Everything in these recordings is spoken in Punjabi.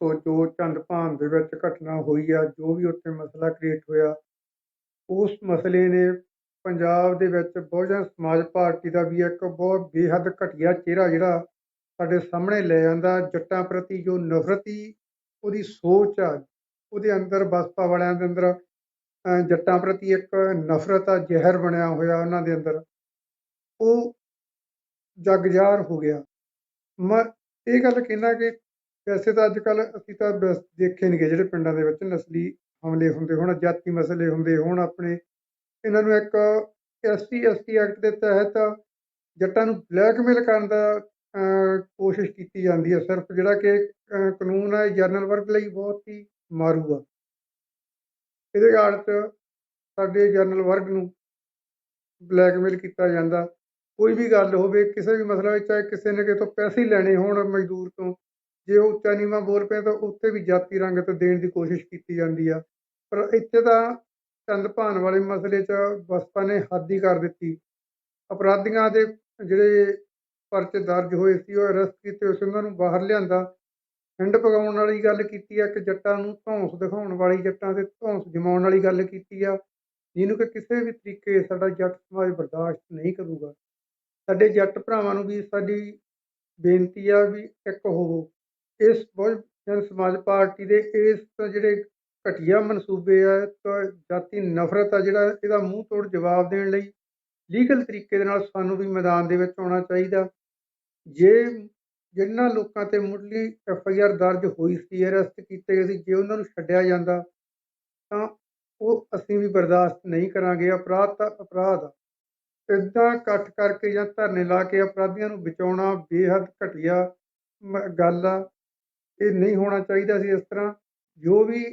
ਤੋਂ ਜੋ ਚੰਦਭਾਨ ਦੇ ਵਿੱਚ ਘਟਨਾ ਹੋਈ ਆ, ਜੋ ਵੀ ਉੱਥੇ ਮਸਲਾ ਕ੍ਰੀਏਟ ਹੋਇਆ, ਉਸ ਮਸਲੇ ਨੇ ਪੰਜਾਬ ਦੇ ਵਿੱਚ ਬਹੁਜਨ ਸਮਾਜ ਪਾਰਟੀ ਦਾ ਵੀ ਇੱਕ ਬਹੁਤ ਬੇਹੱਦ ਘਟੀਆ ਚਿਹਰਾ ਜਿਹੜਾ ਸਾਡੇ ਸਾਹਮਣੇ ਲੈ ਆਂਦਾ ਜੱਟਾਂ ਪ੍ਰਤੀ ਜੋ ਨਫ਼ਰਤੀ ਉਹਦੀ ਸੋਚ ਆ, ਉਹਦੇ ਅੰਦਰ ਬਸਪਾ ਵਾਲਿਆਂ ਦੇ ਅੰਦਰ ਜੱਟਾਂ ਪ੍ਰਤੀ ਇੱਕ ਨਫ਼ਰਤ ਆ, ਜ਼ਹਿਰ ਬਣਿਆ ਹੋਇਆ ਉਹਨਾਂ ਦੇ ਅੰਦਰ, ਉਹ ਜਗਜ਼ਾਰ ਹੋ ਗਿਆ। ਮੈਂ ਇਹ ਗੱਲ ਕਹਿੰਦਾ ਕਿ ਵੈਸੇ ਤਾਂ ਅੱਜ ਕੱਲ ਅਸੀਂ ਤਾਂ ਬਸ ਦੇਖੇ ਨਹੀਂ ਗਏ ਜਿਹੜੇ ਪਿੰਡਾਂ ਦੇ ਵਿੱਚ ਨਸਲੀ ਹਮਲੇ ਹੁੰਦੇ ਹੋਣ ਜਾਤੀ ਮਸਲੇ ਹੁੰਦੇ ਹੋਣ ਆਪਣੇ। ਇਹਨਾਂ ਨੂੰ ਇੱਕ ਐਸਟੀ ਐਸਟੀ ਐਕਟ ਦੇ ਤਹਿਤ ਜੱਟਾਂ ਨੂੰ ਬਲੈਕਮੇਲ ਕਰਨ ਦਾ ਅਹ, ਕੋਸ਼ਿਸ਼ ਕੀਤੀ ਜਾਂਦੀ ਹੈ। ਸਿਰਫ ਜਿਹੜਾ ਕਿ ਅਹ, ਕਾਨੂੰਨ ਹੈ ਜਨਰਲ ਵਰਗ ਲਈ ਬਹੁਤ ਹੀ ਮਾਰੂ ਆ। ਇਹਦੇ ਆੜ 'ਚ ਸਾਡੇ ਜਨਰਲ ਵਰਗ ਨੂੰ ਬਲੈਕਮੇਲ ਕੀਤਾ ਜਾਂਦਾ। ਕੋਈ ਵੀ ਗੱਲ ਹੋਵੇ ਕਿਸੇ ਵੀ ਮਸਲਾ ਵਿੱਚ ਚਾਹੇ ਕਿਸੇ ਨੇ ਕਿਤੋਂ ਪੈਸੇ ਹੀ ਲੈਣੇ ਹੋਣ ਮਜ਼ਦੂਰ ਤੋਂ ਜੇ ਉਹ ਉੱਚਾ ਨੀਵਾਂ ਬੋਲ ਪਏ ਤਾਂ ਉੱਤੇ ਵੀ ਜਾਤੀ ਰੰਗਤ ਦੇਣ ਦੀ ਕੋਸ਼ਿਸ਼ ਕੀਤੀ ਜਾਂਦੀ ਆ। ਪਰ ਇੱਥੇ ਤਾਂ ਚੰਦ ਭਾਨ ਵਾਲੇ ਮਸਲੇ 'ਚ ਬਸਪਾ ਨੇ ਹੱਦ ਹੀ ਕਰ ਦਿੱਤੀ। ਅਪਰਾਧੀਆਂ ਦੇ ਜਿਹੜੇ ਪਰਚੇ ਦਰਜ ਹੋਏ ਸੀ, ਉਹ ਅਰੈਸਟ ਕੀਤੇ, ਉਸ ਉਹਨਾਂ ਨੂੰ ਬਾਹਰ ਲਿਆਂਦਾ। ਹਿੰਡ ਪਕਾਉਣ ਵਾਲੀ ਗੱਲ ਕੀਤੀ ਆ ਕਿ ਜੱਟਾਂ ਨੂੰ ਧੌਂਸ ਦਿਖਾਉਣ ਵਾਲੀ ਜੱਟਾਂ ਤੇ ਧੌਂਸ ਜਮਾਉਣ ਵਾਲੀ ਗੱਲ ਕੀਤੀ ਆ, ਜਿਹਨੂੰ ਕਿ ਕਿਸੇ ਵੀ ਤਰੀਕੇ ਸਾਡਾ ਜੱਟ ਸਮਾਜ ਬਰਦਾਸ਼ਤ ਨਹੀਂ ਕਰੂਗਾ। ਸਾਡੇ ਜੱਟ ਭਰਾਵਾਂ ਨੂੰ ਵੀ ਸਾਡੀ ਬੇਨਤੀ ਆ ਵੀ ਇੱਕ ਹੋਵੋ। ਇਸ ਬਹੁਜਨ ਸਮਾਜ ਪਾਰਟੀ ਦੇ ਇਸ ਜਿਹੜੇ ਘਟੀਆ ਮਨਸੂਬੇ ਆ, ਤਾਂ ਜਾਤੀ ਨਫ਼ਰਤ ਆ ਜਿਹੜਾ, ਇਹਦਾ ਮੂੰਹ ਤੋੜ ਜਵਾਬ ਦੇਣ ਲਈ ਲੀਗਲ ਤਰੀਕੇ ਦੇ ਨਾਲ ਸਾਨੂੰ ਵੀ ਮੈਦਾਨ ਦੇ ਵਿੱਚ ਆਉਣਾ ਚਾਹੀਦਾ। ਜੇ ਜਿਨ੍ਹਾਂ ਲੋਕਾਂ ਤੇ ਮੁੱਢਲੀ ਐਫ ਆਈ ਆਰ ਦਰਜ ਹੋਈ ਸੀ, ਅਰੈਸਟ ਕੀਤੇ ਗਏ ਸੀ, ਜੇ ਉਹਨਾਂ ਨੂੰ ਛੱਡਿਆ ਜਾਂਦਾ, ਤਾਂ ਉਹ ਅਸੀਂ ਵੀ ਬਰਦਾਸ਼ਤ ਨਹੀਂ ਕਰਾਂਗੇ। ਅਪਰਾਧ ਤਾਂ ਅਪਰਾਧ ਆ। ਇੱਦਾਂ ਇਕੱਠ ਕਰਕੇ ਜਾਂ ਧਰਨੇ ਲਾ ਕੇ ਅਪਰਾਧੀਆਂ ਨੂੰ ਬਚਾਉਣਾ ਬੇਹੱਦ ਘਟੀਆ ਮ- ਗੱਲ ਆ। ਇਹ ਨਹੀਂ ਹੋਣਾ ਚਾਹੀਦਾ ਸੀ ਇਸ ਤਰ੍ਹਾਂ। ਜੋ ਵੀ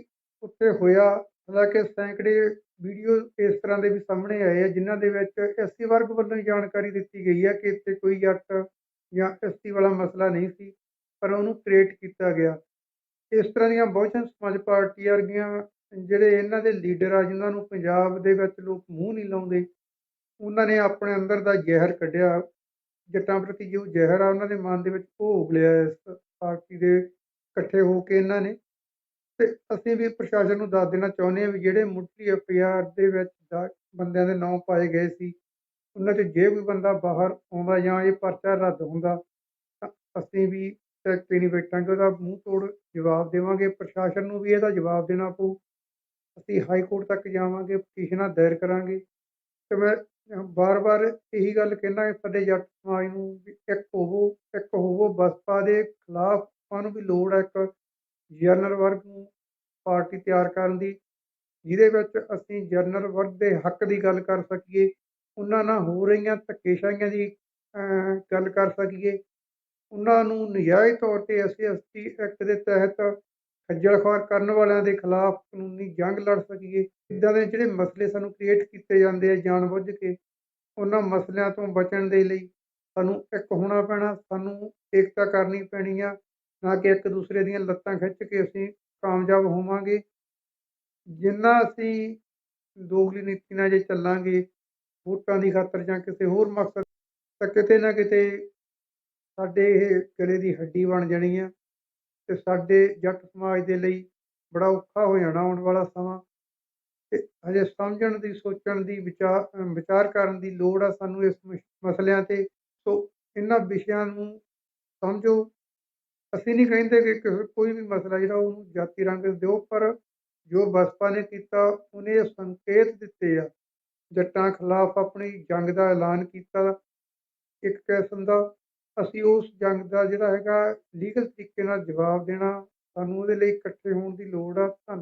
ਉੱਥੇ ਹੋਇਆ, ਹਾਲਾਂਕਿ ਸੈਂਕੜੇ ਵੀਡੀਓ ਇਸ ਤਰ੍ਹਾਂ ਦੇ ਵੀ ਸਾਹਮਣੇ ਆਏ ਆ, ਜਿਨ੍ਹਾਂ ਦੇ ਵਿੱਚ ਐਸਸੀ ਵਰਗ ਵੱਲੋਂ ਹੀ ਜਾਣਕਾਰੀ ਦਿੱਤੀ ਗਈ ਹੈ ਕਿ ਇੱਥੇ ਕੋਈ ਜੱਟ ਜਾਂ ਐਸਟੀ ਵਾਲਾ ਮਸਲਾ ਨਹੀਂ ਸੀ, ਪਰ ਉਹਨੂੰ ਕ੍ਰੀਏਟ ਕੀਤਾ ਗਿਆ। ਇਸ ਤਰ੍ਹਾਂ ਦੀਆਂ ਬਹੁਜਨ ਸਮਾਜ ਪਾਰਟੀ ਵਰਗੀਆਂ ਜਿਹੜੇ ਇਹਨਾਂ ਦੇ ਲੀਡਰ ਆ, ਜਿਨ੍ਹਾਂ ਨੂੰ ਪੰਜਾਬ ਦੇ ਵਿੱਚ ਲੋਕ ਮੂੰਹ ਨਹੀਂ ਲਾਉਂਦੇ, ਉਹਨਾਂ ਨੇ ਆਪਣੇ ਅੰਦਰ ਦਾ ਜ਼ਹਿਰ ਕੱਢਿਆ। ਜੱਟਾਂ ਪ੍ਰਤੀ ਜੋ ਜ਼ਹਿਰ ਆ, ਉਹਨਾਂ ਦੇ ਮਨ ਦੇ ਵਿੱਚ ਭੋਗ ਲਿਆ ਇਸ ਪਾਰਟੀ ਦੇ ਇਕੱਠੇ ਹੋ ਕੇ ਇਹਨਾਂ ਨੇ। ਤੇ ਅਸੀਂ ਵੀ ਪ੍ਰਸ਼ਾਸਨ ਨੂੰ ਦੱਸ ਦੇਣਾ ਚਾਹੁੰਦੇ ਹਾਂ ਵੀ ਜਿਹੜੇ ਮੁੱਢਲੀ ਐਫ ਆਈ ਆਰ ਦੇ ਵਿੱਚ ਦਾ ਬੰਦਿਆਂ ਦੇ ਨਾਂ ਪਾਏ ਗਏ ਸੀ, ਉਹਨਾਂ 'ਚ ਜੇ ਕੋਈ ਬੰਦਾ ਬਾਹਰ ਆਉਂਦਾ ਜਾਂ ਇਹ ਪਰਚਾ ਰੱਦ ਹੁੰਦਾ, ਤਾਂ ਅਸੀਂ ਵੀ ਟੈਕਸੀ ਨਹੀਂ ਬੈਠਾਂਗੇ, ਉਹਦਾ ਮੂੰਹ ਤੋੜ ਜਵਾਬ ਦੇਵਾਂਗੇ। ਪ੍ਰਸ਼ਾਸਨ ਨੂੰ ਵੀ ਇਹਦਾ ਜਵਾਬ ਦੇਣਾ ਪਊ। ਅਸੀਂ ਹਾਈ ਕੋਰਟ ਤੱਕ ਜਾਵਾਂਗੇ, ਪਟੀਸ਼ਨਾਂ ਦਾਇਰ ਕਰਾਂਗੇ। ਤੇ ਮੈਂ ਬਾਰ-ਬਾਰ ਇਹੀ ਗੱਲ ਕਹਿਣਾ ਕਿ ਸਾਡੇ ਜੱਟ ਸਮਾਜ ਨੂੰ ਵੀ ਇੱਕ ਹੋਵੋ ਇੱਕ ਹੋਵੋ ਬਸਪਾ ਦੇ, ਖਿਲਾਫ ਆਪਾਂ ਨੂੰ ਵੀ ਲੋੜ ਹੈ ਇੱਕ ਜਨਰਲ ਵਰਗ ਨੂੰ ਪਾਰਟੀ ਤਿਆਰ ਕਰਨ ਦੀ ਜਿਹਦੇ ਵਿੱਚ ਅਸੀਂ ਜਨਰਲ ਵਰਗ ਦੇ ਹੱਕ ਦੀ ਗੱਲ ਕਰ ਸਕੀਏ ਉਹਨਾਂ ਨਾਲ ਹੋ ਰਹੀਆਂ ਧੱਕੇਸ਼ਾਹੀਆਂ ਦੀ ਅਹ, ਗੱਲ ਕਰ ਸਕੀਏ। ਉਹਨਾਂ ਨੂੰ ਨਜਾਇਜ਼ ਤੌਰ ਤੇ ਐਸਸੀ ਐਸਟੀ ਐਕਟ ਦੇ ਤਹਿਤ ਖੱਜਲ ਖੁਆਰ ਕਰਨ ਵਾਲਿਆਂ ਦੇ ਖਿਲਾਫ ਕਾਨੂੰਨੀ ਜੰਗ ਲੜ ਸਕੀਏ। ਇੱਦਾਂ ਦੇ ਜਿਹੜੇ ਮਸਲੇ ਸਾਨੂੰ ਕ੍ਰੀਏਟ ਕੀਤੇ ਜਾਂਦੇ ਆ ਜਾਣਬੁੱਝ ਕੇ ਉਹਨਾਂ ਮਸਲਿਆਂ ਤੋਂ ਬਚਣ ਦੇ ਲਈ ਸਾਨੂੰ ਇੱਕ ਹੋਣਾ ਪੈਣਾ ਸਾਨੂੰ ਏਕਤਾ ਕਰਨੀ ਪੈਣੀ ਆ। ਨਾ ਕਿ ਇੱਕ ਦੂਸਰੇ ਦੀਆਂ ਲੱਤਾਂ ਖਿੱਚ ਕੇ ਅਸੀਂ ਕਾਮਯਾਬ ਹੋਵਾਂਗੇ। ਜਿੰਨਾ ਅਸੀਂ ਦੋਗਲੀ ਨੀਤੀ ਨਾਲ ਜੇ ਚੱਲਾਂਗੇ, ਵੋਟਾਂ ਦੀ ਖਾਤਰ ਜਾਂ ਕਿਸੇ ਹੋਰ ਮਕਸਦ, ਤਾਂ ਕਿਤੇ ਨਾ ਕਿਤੇ ਸਾਡੇ ਇਹ ਗਲੇ ਦੀ ਹੱਡੀ ਬਣ ਜਾਣੀ ਆ ਤੇ ਸਾਡੇ ਜੱਟ ਸਮਾਜ ਦੇ ਲਈ ਬੜਾ ਔਖਾ ਹੋ ਜਾਣਾ ਆਉਣ ਵਾਲਾ ਸਮਾਂ। ਤੇ ਹਜੇ ਸਮਝਣ ਦੀ, ਸੋਚਣ ਦੀ ਵਿਚਾਰ ਵਿਚਾਰ ਕਰਨ ਦੀ ਲੋੜ ਆ ਸਾਨੂੰ ਇਸ ਮਸ- ਮਸਲਿਆਂ ਤੇ। ਸੋ ਇਹਨਾਂ ਵਿਸ਼ਿਆਂ ਨੂੰ ਸਮਝੋ ਅਸੀਂ ਨਹੀਂ ਕਹਿੰਦੇ ਕਿ ਕਿਸੇ- ਕੋਈ ਵੀ ਮਸਲਾ ਜਿਹੜਾ ਉਹਨੂੰ ਜਾਤੀ ਰੰਗ ਦਿਓ, ਪਰ ਜੋ ਬਸਪਾ ਨੇ ਕੀਤਾ, ਉਹਨੇ ਇਹ ਸੰਕੇਤ ਦਿੱਤੇ ਆ। ਜੱਟਾਂ ਖਿਲਾਫ ਆਪਣੀ ਜੰਗ ਦਾ ਐਲਾਨ ਕੀਤਾ ਇੱਕ ਕਿਸਮ ਦਾ। ਅਸੀਂ ਉਸ ਜੰਗ ਦਾ ਜਿਹੜਾ ਹੈਗਾ ਲੀਗਲ ਤਰੀਕੇ ਨਾਲ ਜਵਾਬ ਦੇਣਾ ਸਾਨੂੰ ਉਹਦੇ ਲਈ ਇਕੱਠੇ ਹੋਣ ਦੀ ਲੋੜ ਆ। ਧੰਨ